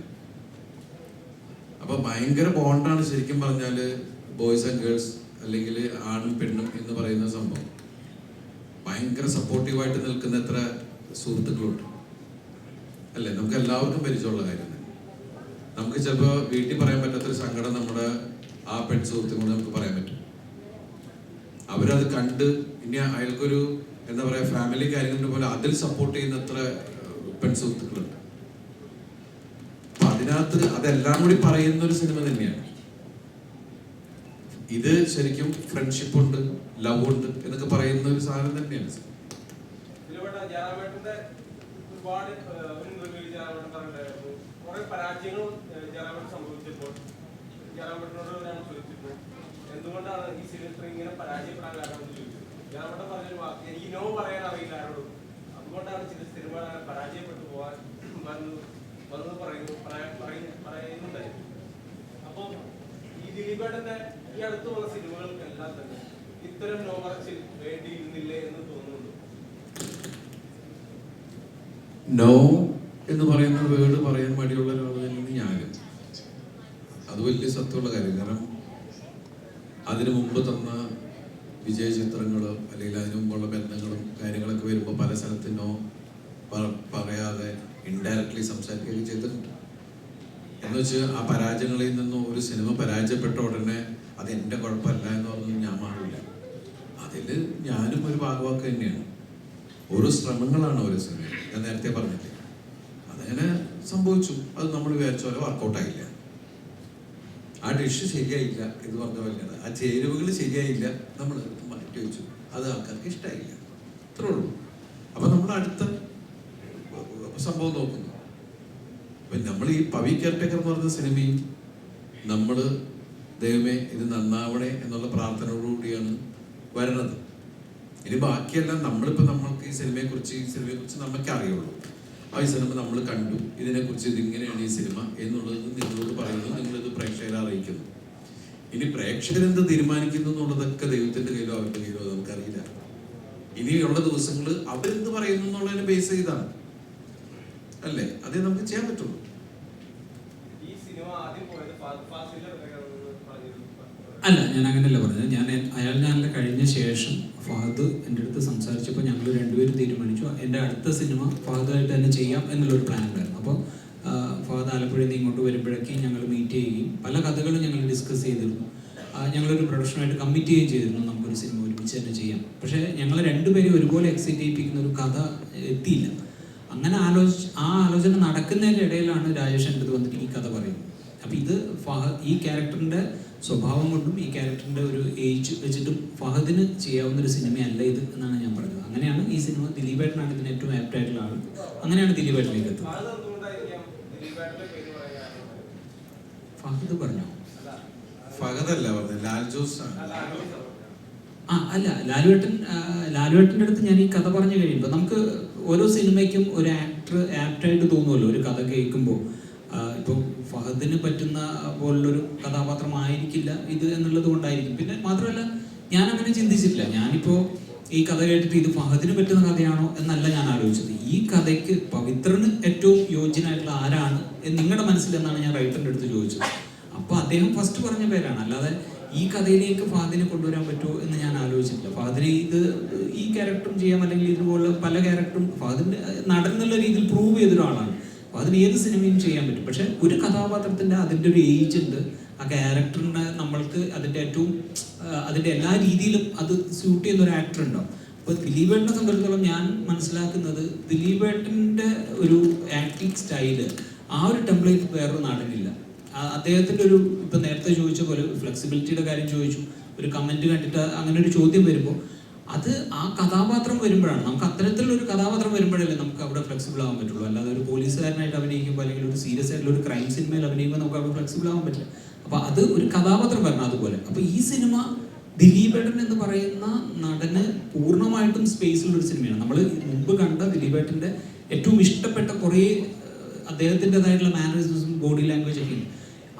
അപ്പൊ ഭയങ്കര ബോണ്ടാണ് ശരിക്കും പറഞ്ഞാൽ ബോയ്സ് ആൻഡ് ഗേൾസ് അല്ലെങ്കിൽ ആണും പെണ്ണും എന്ന് പറയുന്ന സംഭവം. ഭയങ്കര സപ്പോർട്ടീവായിട്ട് നിൽക്കുന്ന എത്ര സുഹൃത്തുക്കളുണ്ട്. അല്ലേ? നമുക്ക് എല്ലാവർക്കും പരിചയമുള്ള കാര്യം തന്നെ. നമുക്ക് ചിലപ്പോൾ വീട്ടിൽ പറയാൻ പറ്റാത്തൊരു സങ്കടം നമ്മുടെ ആ പെൺ സുഹൃത്തുക്കളോട് നമുക്ക് പറയാൻ പറ്റും. അവരത് കണ്ട് ഇനി അയാൾക്കൊരു എന്താ പറയാ ഫാമിലി കാര്യങ്ങളുടെ പോലെ അതിൽ സപ്പോർട്ട് ചെയ്യുന്ന എത്ര പെൺസുഹൃത്തുക്കളുണ്ട് പെൺ സുഹൃത്തുക്കളുണ്ട്. അപ്പൊ അതിനകത്ത് അതെല്ലാം കൂടി പറയുന്ന ഒരു സിനിമ തന്നെയാണ്. ഇത് ശരിക്കും ഫ്രണ്ട്ഷിപ്പ് ഉണ്ട് ലവ് ഉണ്ട് എന്നൊക്കെ പറയുന്ന ഒരു സാധനം തന്നെയാണ് ഒരു സംഭവിച്ചപ്പോൾ ഞാൻ ചോദിച്ചിരുന്നു എന്തുകൊണ്ടാണ് ഈ സിനിമ ഇങ്ങനെ പരാജയപ്പെടാൻ കാരണം എന്ന് ചോദിച്ചു അവിടെ പറഞ്ഞൊരു വാക്ക്. എനിക്ക് നോ പറയാൻ അറിയില്ല ആരോടും. അതുകൊണ്ടാണ് ചില സിനിമ പരാജയപ്പെട്ടു പോകാൻ വന്നു. വന്നു പറയുന്നു. പറയുന്നുണ്ടായിരുന്നു അപ്പോൾ ഈ ദിലീപേട്ടന്റെ ഈ അടുത്തുള്ള സിനിമകൾക്കെല്ലാം തന്നെ ഇത്തരം നോ പറച്ചിൽ വേണ്ടിയിരുന്നില്ലേ എന്ന് തോന്നുന്നു നോ എന്ന് പറയുന്ന വേർഡ് പറയാൻ മടിയുള്ള ഒരാൾ തന്നെയാണ് ഞാനും അത് വലിയ സത്യമുള്ള കാര്യം. കാരണം അതിനു മുമ്പ് തന്ന വിജയ ചിത്രങ്ങളോ അല്ലെങ്കിൽ അതിനു മുമ്പുള്ള ബന്ധങ്ങളും കാര്യങ്ങളൊക്കെ വരുമ്പോൾ പല സ്ഥലത്തിനോ പറയാതെ ഇൻഡയറക്ട്ലി സംസാരിക്കുകയൊക്കെ ചെയ്തിട്ടുണ്ട്. എന്ന് വെച്ച് ആ പരാജയങ്ങളിൽ നിന്നും ഒരു സിനിമ പരാജയപ്പെട്ട ഉടനെ അത് എന്റെ കുഴപ്പമല്ല എന്ന് പറഞ്ഞു ഞാൻ മാറില്ല. അത് അതിൽ ഞാനും ഒരു ഭാഗവാക്ക് തന്നെയാണ്. ഓരോ ശ്രമങ്ങളാണ് ഓരോ സിനിമ ഞാൻ നേരത്തെ പറഞ്ഞില്ലേ? അതങ്ങനെ സംഭവിച്ചു. അത് നമ്മൾ വിചാരിച്ച പോലെ വർക്കൗട്ട് ആയില്ല. ആ ഡിഷ് ശരിയായില്ല എന്ന് പറഞ്ഞ പോലെയാണ്. ആ ചേരുവകൾ ശരിയായില്ല നമ്മൾ മാറ്റി വെച്ചു. അത് ആൾക്കാർക്ക് ഇഷ്ടമായില്ല അത്രേ ഉള്ളൂ. അപ്പം നമ്മൾ അടുത്ത സംഭവം നോക്കുന്നു. അപ്പം നമ്മൾ ഈ പവി കെയർടേക്കർ എന്ന് പറഞ്ഞ സിനിമയും നമ്മൾ ദൈവമേ ഇത് നന്നാവണേ എന്നുള്ള പ്രാർത്ഥനയോടുകൂടിയാണ് വരണത് ഇനി ബാക്കിയെല്ലാം നമ്മളിപ്പോൾ നമ്മൾക്ക് ഈ സിനിമയെക്കുറിച്ച് ഈ സിനിമയെക്കുറിച്ച് നമുക്ക് അറിയുള്ളൂ ആ ഈ സിനിമ നമ്മൾ കണ്ടു. ഇതിനെക്കുറിച്ച് ഇതിങ്ങനെയാണ് ഈ സിനിമ എന്നുള്ളത് നിങ്ങളോട് പറയുന്നു നിങ്ങളിത് പ്രേക്ഷകരെ അറിയിക്കുന്നു. ഇനി പ്രേക്ഷകരെന്ത് തീരുമാനിക്കുന്നു എന്നുള്ളതൊക്കെ ദൈവത്തിന്റെ കയ്യിലോ അവരുടെ കയ്യിലോ നമുക്കറിയില്ല. ഇനിയുള്ള ദിവസങ്ങൾ അവരെന്ത് പറയുന്നു എന്നുള്ളതിനെ ബേസ് ചെയ്താണ്. അല്ലേ? അതേ നമുക്ക് ചെയ്യാൻ പറ്റുള്ളൂ. ഈ സിനിമ ആദ്യം പോയത് അല്ല ഞാൻ അങ്ങനെയല്ല പറഞ്ഞത്. ഞാൻ അയാൾ ഞാനിലെ കഴിഞ്ഞ ശേഷം ഫഹദ് എന്റെ അടുത്ത് സംസാരിച്ചപ്പോൾ ഞങ്ങൾ രണ്ടുപേരും തീരുമാനിച്ചു. എന്റെ അടുത്ത സിനിമ ഫഹദായിട്ട് തന്നെ ചെയ്യാം എന്നുള്ളൊരു പ്ലാൻ ഉണ്ടായിരുന്നു. അപ്പോൾ ഫഹദ് ആലപ്പുഴയിൽ നിന്ന് ഇങ്ങോട്ട് വരുമ്പോഴേക്കും ഞങ്ങൾ മീറ്റ് ചെയ്യുകയും പല കഥകളും ഞങ്ങൾ ഡിസ്കസ് ചെയ്തിരുന്നു. ഞങ്ങളൊരു പ്രൊഡക്ഷനായിട്ട് കമ്മിറ്റ് ചെയ്യുകയും ചെയ്തിരുന്നു. നമുക്കൊരു സിനിമ ഒരുമിച്ച് തന്നെ ചെയ്യാം പക്ഷേ ഞങ്ങൾ രണ്ടുപേരും ഒരുപോലെ എക്സൈറ്റ് ചെയ്യിപ്പിക്കുന്ന ഒരു കഥ എത്തിയില്ല. അങ്ങനെ ആലോചിച്ച് ആ ആലോചന നടക്കുന്നതിന്റെ ഇടയിലാണ് രാജേഷ് എന്റെ അടുത്ത് വന്നിട്ട് ഈ കഥ പറയുന്നത്. അപ്പോൾ ഇത് ഫഹദ് ഈ ക്യാരക്ടറിന്റെ സ്വഭാവം കൊണ്ടും ഈ ക്യാരക്ടറിന്റെ ഒരു ഏജ് വെച്ചിട്ടും ഫഹദിന് ചെയ്യാവുന്ന ഒരു സിനിമയല്ല ഇത് എന്നാണ് ഞാൻ പറഞ്ഞത്. അങ്ങനെയാണ് ഈ സിനിമ ദിലീപേട്ടനാണ് ഇതിന് ഏറ്റവും ആപ്റ്റായിട്ടുള്ള ആൾ അങ്ങനെയാണ് ദിലീപേട്ടനിലേക്ക് എത്തുന്നത്? ഫഹദ് പറഞ്ഞോ? അല്ല ഫഹദല്ല പറഞ്ഞത് ലാൽ ജോസ് ആണ് അല്ല ആ അല്ല ലാലുവേട്ടൻ ലാലുവേട്ടന്റെ അടുത്ത് ഞാൻ ഈ കഥ പറഞ്ഞു കഴിയുമ്പോൾ നമുക്ക് ഓരോ സിനിമയ്ക്കും ഒരു ആക്ടർ ആപ്റ്റായിട്ട് തോന്നുമല്ലോ ഒരു കഥ കേൾക്കുമ്പോൾ ഇപ്പോൾ ഫഹദിന് പറ്റുന്ന പോലുള്ളൊരു കഥാപാത്രമായിരിക്കില്ല ഇത് എന്നുള്ളത് കൊണ്ടായിരിക്കും. പിന്നെ മാത്രമല്ല ഞാൻ അങ്ങനെ ചിന്തിച്ചിട്ടില്ല. ഞാനിപ്പോൾ ഈ കഥ കേട്ടിട്ട് ഇത് ഫഹദിന് പറ്റുന്ന കഥയാണോ എന്നല്ല ഞാൻ ആലോചിച്ചത്. ഈ കഥയ്ക്ക് പവിത്രന് ഏറ്റവും യോജ്യനായിട്ടുള്ള ആരാണ് നിങ്ങളുടെ മനസ്സിൽ എന്നാണ് ഞാൻ റൈറ്ററിന്റെ അടുത്ത് ചോദിച്ചത്. അപ്പോൾ അദ്ദേഹം ഫസ്റ്റ് പറഞ്ഞ പേരാണ്. അല്ലാതെ ഈ കഥയിലേക്ക് ഫാദിനെ കൊണ്ടുവരാൻ പറ്റുമോ എന്ന് ഞാൻ ആലോചിച്ചിട്ടില്ല. ഫാദിന് ഇത് ഈ ക്യാരക്ടറും ചെയ്യാം അല്ലെങ്കിൽ ഇതുപോലെ പല ക്യാരക്ടറും ഫാദിന്റെ നടൻ എന്നുള്ള രീതിയിൽ പ്രൂവ് ചെയ്ത ഫാദിന് ഏത് സിനിമയും ചെയ്യാൻ പറ്റും. പക്ഷെ ഒരു കഥാപാത്രത്തിന്റെ അതിന്റെ ഒരു ഏജ് ഉണ്ട് ആ ക്യാരക്ടറിനെ നമ്മൾക്ക് അതിന്റെ ഏറ്റവും അതിന്റെ എല്ലാ രീതിയിലും അത് സ്യൂട്ട് ചെയ്യുന്ന ഒരു ആക്ടർ ഉണ്ടാവും. അപ്പൊ ദിലീപേട്ടനെ സംബന്ധിച്ചിടത്തോളം ഞാൻ മനസ്സിലാക്കുന്നത് ദിലീപേട്ടന്റെ ഒരു ആക്ടിങ് സ്റ്റൈൽ ആ ഒരു ടെംപ്ലേറ്റ് വേറൊരു നാടനില്ല അദ്ദേഹത്തിന്റെ ഒരു ഇപ്പൊ നേരത്തെ ചോദിച്ച പോലെ ഫ്ലെക്സിബിലിറ്റിയുടെ കാര്യം ചോദിച്ചു. ഒരു കമന്റ് കണ്ടിട്ട് അങ്ങനെ ഒരു ചോദ്യം വരുമ്പോൾ അത് ആ കഥാപാത്രം വരുമ്പോഴാണ്. നമുക്ക് അത്തരത്തിലുള്ള ഒരു കഥാപാത്രം വരുമ്പോഴല്ലേ നമുക്ക് അവിടെ ഫ്ലെക്സിബിൾ ആവാൻ പറ്റുള്ളൂ. അല്ലാതെ ഒരു പോലീസുകാരനായിട്ട് അഭിനയിക്കുമ്പോൾ അല്ലെങ്കിൽ ഒരു സീരിയസ് ആയിട്ടുള്ള ഒരു ക്രൈം സിനിമയിൽ അഭിനയിക്കുമ്പോൾ നമുക്ക് അവിടെ ഫ്ലെക്സിബിൾ ആവാൻ പറ്റില്ല. അപ്പൊ അത് ഒരു കഥാപാത്രം വരണം അതുപോലെ. അപ്പൊ ഈ സിനിമ ദിലീപേട്ടൻ എന്ന് പറയുന്ന നടന് പൂർണമായിട്ടും സ്പേസിലുള്ള ഒരു സിനിമയാണ് നമ്മൾ മുമ്പ് കണ്ട ദിലീപേട്ടന്റെ ഏറ്റവും ഇഷ്ടപ്പെട്ട കുറേ അദ്ദേഹത്തിന്റെതായിട്ടുള്ള മാനറിസംസും ബോഡി ലാംഗ്വേജ് ഒക്കെ ഉണ്ട്.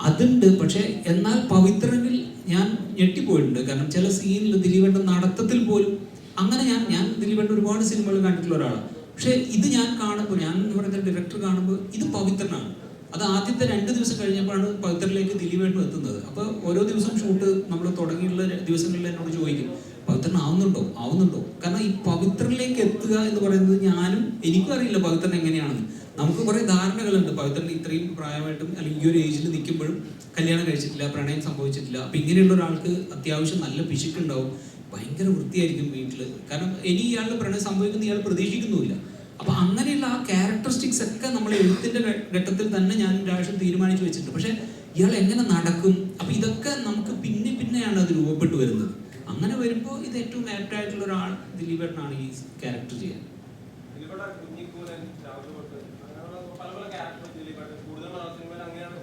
അതുണ്ട്. പക്ഷെ എന്നാൽ പവിത്രനിൽ ഞാൻ ഞെട്ടിപ്പോയിട്ടുണ്ട്. കാരണം ചില സീനിൽ ദിലീപേട്ടൻ നടത്തത്തിൽ പോലും അങ്ങനെ ഞാൻ ഞാൻ ദിലീപേട്ടൻ ഒരുപാട് സിനിമകൾ കണ്ടിട്ടുള്ള ഒരാളാണ് പക്ഷേ ഇത് ഞാൻ കാണുമ്പോൾ ഞാൻ എന്ന് പറയുന്ന ഡയറക്ടർ കാണുമ്പോൾ ഇത് പവിത്രനാണ്. അത് ആദ്യത്തെ രണ്ട് ദിവസം കഴിഞ്ഞപ്പോഴാണ് പവിത്രനിലേക്ക് ദിലീപേട്ടൻ എത്തുന്നത്. അപ്പോൾ ഓരോ ദിവസം ഷൂട്ട് നമ്മൾ തുടങ്ങിയുള്ള ദിവസങ്ങളിൽ എന്നോട് ചോദിക്കും പവിത്രൻ ആവുന്നുണ്ടോ? ആവുന്നുണ്ടോ? കാരണം ഈ പവിത്രനിലേക്ക് എത്തുക എന്ന് പറയുന്നത് ഞാനും എനിക്കും അറിയില്ല പവിത്രൻ എങ്ങനെയാണെന്ന്. നമുക്ക് കുറെ ധാരണകളുണ്ട്. പവിത്രൻ ഇത്രയും പ്രായമായിട്ടും അല്ലെങ്കിൽ ഈ ഒരു ഏജിൽ നിൽക്കുമ്പോഴും കല്യാണം കഴിച്ചിട്ടില്ല പ്രണയം സംഭവിച്ചിട്ടില്ല. അപ്പൊ ഇങ്ങനെയുള്ള ഒരാൾക്ക് അത്യാവശ്യം നല്ല പിശുക്കുണ്ടാവും. ഭയങ്കര വൃത്തിയായിരിക്കും വീട്ടിൽ കാരണം ഇനി ഇയാളുടെ പ്രണയം സംഭവിക്കുന്ന ഇയാൾ പ്രതീക്ഷിക്കുന്നുമില്ല. അപ്പൊ അങ്ങനെയുള്ള ആ ക്യാരക്ടറിസ്റ്റിക്സ് ഒക്കെ നമ്മൾ എഴുത്തിന്റെ ഘട്ടത്തിൽ തന്നെ ഞാൻ ഒരാവശ്യം തീരുമാനിച്ചു വെച്ചിട്ടുണ്ട്. പക്ഷെ ഇയാൾ എങ്ങനെ നടക്കും? അപ്പൊ ഇതൊക്കെ നമുക്ക് പിന്നെ പിന്നെയാണ് അത് രൂപപ്പെട്ടു വരുന്നത്. അങ്ങനെ വരുമ്പോൾ ഇത് ഏറ്റവും ആപ്റ്റ് ആയിട്ടുള്ള ഒരാൾ ദിലീപേട്ടനാണ് ഈ ക്യാരക്ടർ ചെയ്യാൻ ദിലീപേട്ട കുഞ്ഞിക്കൂനൻ രാജുഭട്ട് അങ്ങനെയുള്ള അങ്ങനെയാണ്.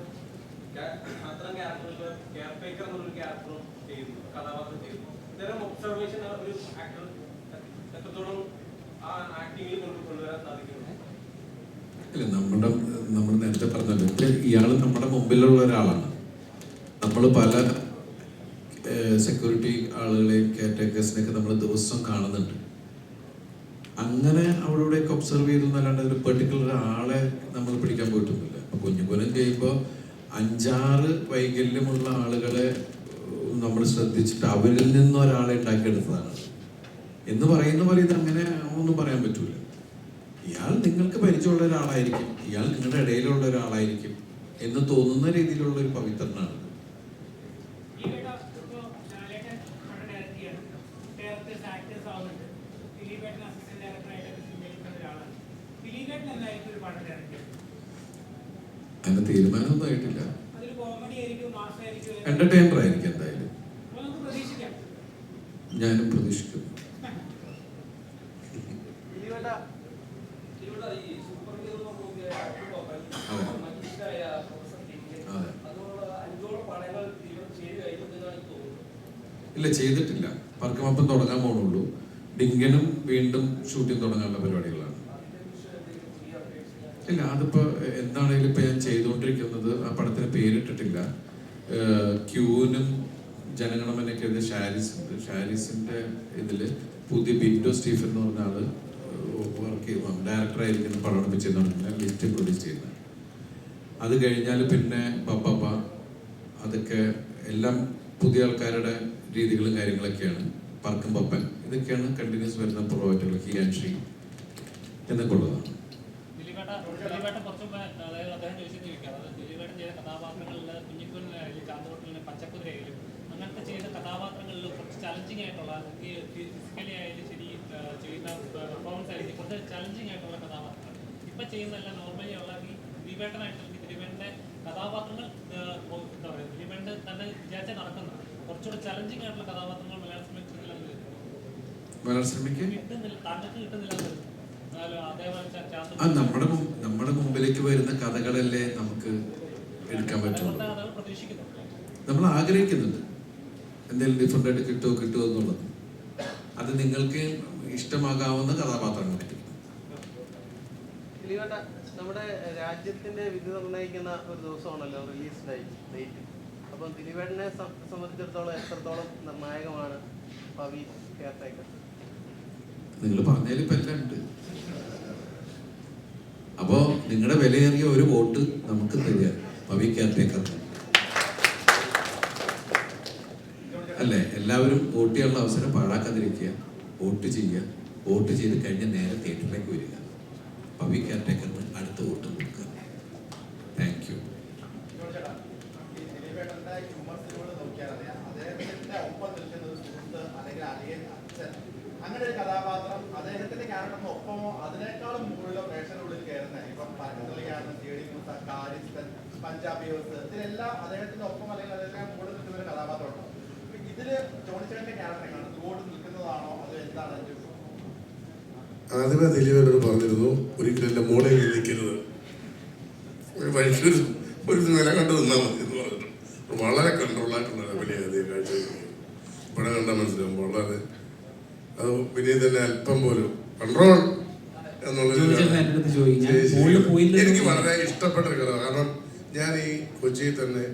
ക്യാരക്ടറുകൾ കെയർ എന്നൊരു ക്യാരക്ടറും ചെയ്യുന്നു. കഥാപാത്രം ചെയ്യുന്നു. ഒബ്സർവേഷൻ ഒരു ആക്ടർ ആ ഇല്ല നമ്മുടെ നമ്മൾ നേരത്തെ പറഞ്ഞല്ലോ. ഇയാൾ നമ്മുടെ മുമ്പിലുള്ള ഒരാളാണ്. നമ്മൾ പല സെക്യൂരിറ്റി ആളുകളെയും കെയർടേക്കേഴ്സിനെയൊക്കെ നമ്മൾ ദിവസം കാണുന്നുണ്ട്. അങ്ങനെ അവിടെ ഒബ്സർവ് ചെയ്തു എന്നല്ലാണ്ട് ഒരു പെർട്ടിക്കുലർ ആളെ നമ്മൾ പിടിക്കാൻ പോയിട്ടൊന്നുമില്ല. അപ്പൊ കുഞ്ഞുകുലം ചെയ്യുമ്പോൾ അഞ്ചാറ് വൈകല്യമുള്ള ആളുകളെ നമ്മൾ ശ്രദ്ധിച്ചിട്ട് അവരിൽ നിന്ന് ഒരാളെ ഉണ്ടാക്കിയെടുത്തതാണ്. എന്ന് പറയുന്ന പോലെ ഇത് അങ്ങനെ ഒന്നും പറയാൻ പറ്റൂല. ഇയാൾ നിങ്ങൾക്ക് പരിചയമുള്ള ഒരാളായിരിക്കും. ഇയാൾ നിങ്ങളുടെ ഇടയിലുള്ള ഒരാളായിരിക്കും എന്ന് തോന്നുന്ന രീതിയിലുള്ള ഒരു പവിത്രനാണ് ഈ കേട്ടോ ഇപ്പോ ലാലേട്ടൻ പടം ഡയറക്റ്റ് ചെയ്യാണ്. നേരത്തെ അസിസ്റ്റന്റ് ഡയറക്ടറായിട്ട് നിൽക്കുന്ന ഒരാളാണ് ദിലീപേട്ടൻ എന്തായിരിക്കും ഒരു പടം ഡയറക്ടർ അങ്ങനെ തീരുമാനമൊന്നും ആയിട്ടില്ല എന്റർടൈനർ ആയിരിക്കും എന്തായാലും ഞാനും പ്രതീക്ഷിക്കുന്നു. ഷൂട്ടിംഗ് തുടങ്ങാനുള്ള പരിപാടികളാണ്. ഇല്ല അതിപ്പോ എന്താണെങ്കിലും ഇപ്പൊ ഞാൻ ചെയ്തുകൊണ്ടിരിക്കുന്നത് ആ പടത്തിന് പേരിട്ടിട്ടില്ല. ക്യൂവിനും ക്യൂനും ജനഗണമനൊക്കെ എഴുതിയ ഷാരിസ് ഉണ്ട് ഷാരിസിന്റെ ഇതിൽ പുതിയ ബിൻഡോ സ്റ്റീഫൻ എന്ന് പറഞ്ഞ ആൾ വർക്ക് ചെയ്യുന്ന ഡയറക്ടറായിരിക്കുന്ന പടം വെച്ചിരുന്ന ലിസ്റ്റ് പ്രൊഡ്യൂസ് ചെയ്യുന്നത്. അത് കഴിഞ്ഞാൽ പിന്നെ പപ്പ അതൊക്കെ എല്ലാം പുതിയ ആൾക്കാരുടെ രീതികളും കാര്യങ്ങളൊക്കെയാണ്. പറക്കും പപ്പൻ ഇതൊക്കെയാണ് കണ്ടിന്യൂസ് വരുന്ന പ്രോജക്റ്റുകൾ ഹി ആൻഡ് ഷീ എന്നൊക്കെ ഉള്ളതാണ് അങ്ങനത്തെ ചെയ്ത കഥാപാത്രങ്ങളിൽ കുറച്ച് ചലഞ്ചിങ് ആയിട്ടുള്ള ഫിസിക്കലി ശരി പെർഫോമൻസ് കുറച്ച് ചലഞ്ചിങ് നോർമലി ഉള്ള ഈ കഥാപാത്രങ്ങൾ എന്താ പറയുക തന്നെ ചലഞ്ചിങ് കഥാപാത്രങ്ങൾ മലയാള സിനിമയിൽ മലയാള സിനിമയ്ക്ക് കിട്ടുന്നില്ല താങ്കൾക്ക് കിട്ടുന്നില്ല എന്ന് വരുന്നു. എന്നാലും അതേപോലെ ച- ചാത്തു- ആ നമ്മുടെ നമ്മുടെ മുമ്പിലേക്ക് വരുന്ന കഥകളല്ലേ നമുക്ക് എടുക്കാൻ പറ്റുള്ളൂ. നമ്മൾ ആഗ്രഹിക്കുന്നുണ്ട്. എന്തെങ്കിലും ഡിഫറെന്റ് ആയിട്ട് കിട്ടുമോ കിട്ടുമോ എന്നുള്ളത്. അത് നിങ്ങൾക്ക് ഇഷ്ടമാകാവുന്ന കഥാപാത്രങ്ങൾ നമ്മുടെ രാജ്യത്തിന്റെ വിധി നിർണയിക്കുന്ന ഒരു ദിവസമാണല്ലോ റിലീസ് ഡേറ്റ് അപ്പം ദിലീപേട്ടനെ സംബന്ധിച്ചിടത്തോളം എത്രത്തോളം നിർണായകമാണ് പവി കെയർടേക്കർ നിങ്ങൾ പറഞ്ഞതിൽ ഇപ്പം എല്ലാം ഉണ്ട്. അപ്പോ നിങ്ങളുടെ വിലയേറിയ ഒരു വോട്ട് നമുക്ക് തരിക. കെയർടേക്കർ അല്ലേ? എല്ലാവരും വോട്ട് ചെയ്യാനുള്ള അവസരം പാഴാക്കാതിരിക്കുക. വോട്ട് ചെയ്യുക. വോട്ട് ചെയ്ത് കഴിഞ്ഞ് നേരെ തിയേറ്ററിലേക്ക് വരിക. പവി കെയർടേക്കറിന് അടുത്ത വോട്ട് കൊടുക്കുക താങ്ക് യു ചേട്ടാ ഈ ദിലീപേട്ടന്റെ വിമർശനങ്ങൾ നോക്കിയാൽ അറിയാം അദ്ദേഹത്തിന്റെ ഒപ്പം നിൽക്കുന്ന ഒരു സുഹൃത്ത് അല്ലെങ്കിൽ അളിയൻ അച്ഛൻ അങ്ങനെ ഒരു കഥാപാത്രം അദ്ദേഹത്തിന്റെ ക്യാരക്ടറിന് ഒപ്പമോ അതിനേക്കാളും മുകളിലോ പ്രേക്ഷകരുള്ളിൽ കയറുന്ന ഇപ്പം പരന്തളിയാണ് C D Moosa Kariasthan Punjabi House ഇതിലെല്ലാം അദ്ദേഹത്തിന്റെ ഒപ്പം അല്ലെങ്കിൽ അതെല്ലാം കൂടെ നിൽക്കുന്ന കഥാപാത്രമുണ്ടോ ഇതിൽ ജോണിച്ചേട്ടന്റെ ക്യാരക്ടർ എങ്ങനെയാണ് കൂടെ നിൽക്കുന്നതാണോ അതോ എന്താണ് ആദ്യമേ ദിലീപനോട് പറഞ്ഞിരുന്നു ഒരിക്കലും എന്റെ മോളെ നിൽക്കരുത്. ഒരു വഴിക്ക് ഒരു ഒരു നില കണ്ടു നിന്നാൽ മതി എന്ന് പറഞ്ഞിട്ട്. വളരെ കൺട്രോളായിട്ടുള്ള വലിയ അതേ കാഴ്ച ഇവിടെ കണ്ടാൽ മനസ്സിലാവും. വളരെ അത് പിന്നെ തന്നെ അല്പം പോലും കൺട്രോൾ എനിക്ക്. വളരെ ഇഷ്ടപ്പെട്ട ഒരു കഥ. കാരണം ഞാൻ ഈ കൊച്ചിയിൽ തന്നെ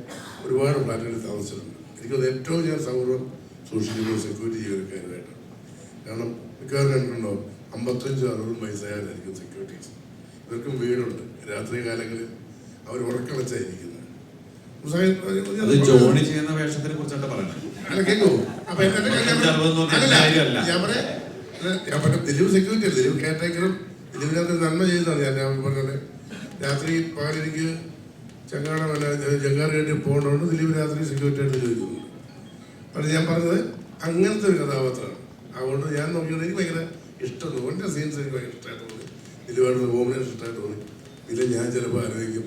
ഒരുപാട് ഫ്ലാറ്റുകളിൽ താമസിച്ചിട്ടുണ്ട്. എനിക്കത് ഏറ്റവും ഞാൻ സൗഹൃദം സൂക്ഷിക്കുന്നത് സെക്യൂരിറ്റി ജീവനക്കാരുമായിട്ടാണ് കാരണം മിക്കവാറും കണ്ടിട്ടുണ്ടോ അമ്പത്തഞ്ച് അറുപതും വയസ്സായാലായിരിക്കും സെക്യൂരിറ്റീസ് ഇവർക്കും വീടുണ്ട്. രാത്രി കാലങ്ങളിൽ അവർ ഉറക്കളച്ചായിരിക്കുന്നത് ജോണി ചെയ്യുന്ന വേഷത്തിനെ കുറിച്ചാണ് പറയുന്നത് അല്ല കേൾക്കൂ അപ്പൊ. ഞാൻ പറയാം. ദിലീപ് സെക്യൂരിറ്റി ദിലീപ് കെയർടേക്കറും ദിലീപിനകത്ത് നന്മ ചെയ്തതാണ് ഞാൻ ഞാൻ പറഞ്ഞത്. രാത്രി പകലെനിക്ക് ചങ്ങാടം അല്ല ജങ്കാർ കേട്ടി പോകേണ്ടതുകൊണ്ട് ദിലീപ് രാത്രി സെക്യൂരിറ്റി ആയിട്ട് ചോദിക്കുന്നുണ്ട് പക്ഷെ ഞാൻ പറഞ്ഞത് അങ്ങനത്തെ ഒരു കഥാപാത്രമാണ് അതുകൊണ്ട് ഞാൻ നോക്കിയത് എനിക്ക് ഭയങ്കര ഇഷ്ടം തോന്നി. സീൻസ് എനിക്ക് ഭയങ്കര ഇഷ്ടമായിട്ട് തോന്നി. ദിലീപായിട്ടുള്ള കോമ്പിനേഷൻ ഇഷ്ടമായിട്ട് തോന്നി. ഇല്ല ഞാൻ ചിലപ്പോൾ ആലോചിക്കും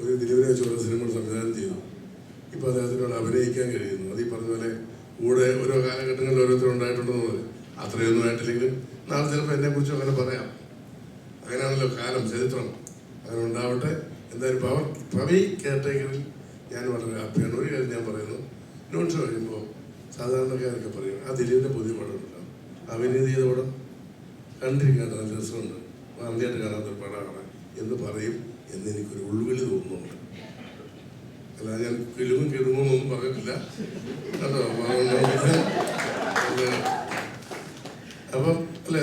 ഒരു ദിലീപിനെ വെച്ച് ഓരോ സിനിമകൾ സംവിധാനം ചെയ്തു ഇപ്പോൾ അദ്ദേഹത്തിനോട് അഭിനയിക്കാൻ കഴിയുന്നു. അത് ഈ പറഞ്ഞ പോലെ കൂടെ ഓരോ കാലഘട്ടങ്ങളിൽ ഓരോരുത്തരും ഉണ്ടായിട്ടുണ്ടെന്ന് അത്രയൊന്നും ആയിട്ടില്ലെങ്കിലും നാളെ ചിലപ്പോൾ എന്നെ കുറിച്ച് അങ്ങനെ പറയാം. അങ്ങനെയാണല്ലോ കാലം ചരിത്രം. അങ്ങനെ ഉണ്ടാവട്ടെ. എന്തായാലും പവി കെയർടേക്കറിൽ ഞാൻ വളരെ ഹാപ്പിയാണ്. ഒരു കാര്യം ഞാൻ പറയുന്നു. നോട്ട് ഷോ കഴിയുമ്പോൾ സാധാരണക്കാരൊക്കെ പറയും ആ ദിലീപിന്റെ പുതിയ പടം ഉണ്ടല്ലോ അഭിനീതി ചെയ്ത പടം? കണ്ടിരിക്കാൻ നല്ല രസമുണ്ട്. ആദ്യമായിട്ട് കാണാത്തൊരു പടമാണ് എന്ന് പറയും എന്ന് എനിക്കൊരു ഉൾവിളി തോന്നുന്നുണ്ട്. അല്ല ഞാൻ കിലുവും ഒന്നും പറഞ്ഞിട്ടില്ല. കേട്ടോ? അപ്പം അല്ലേ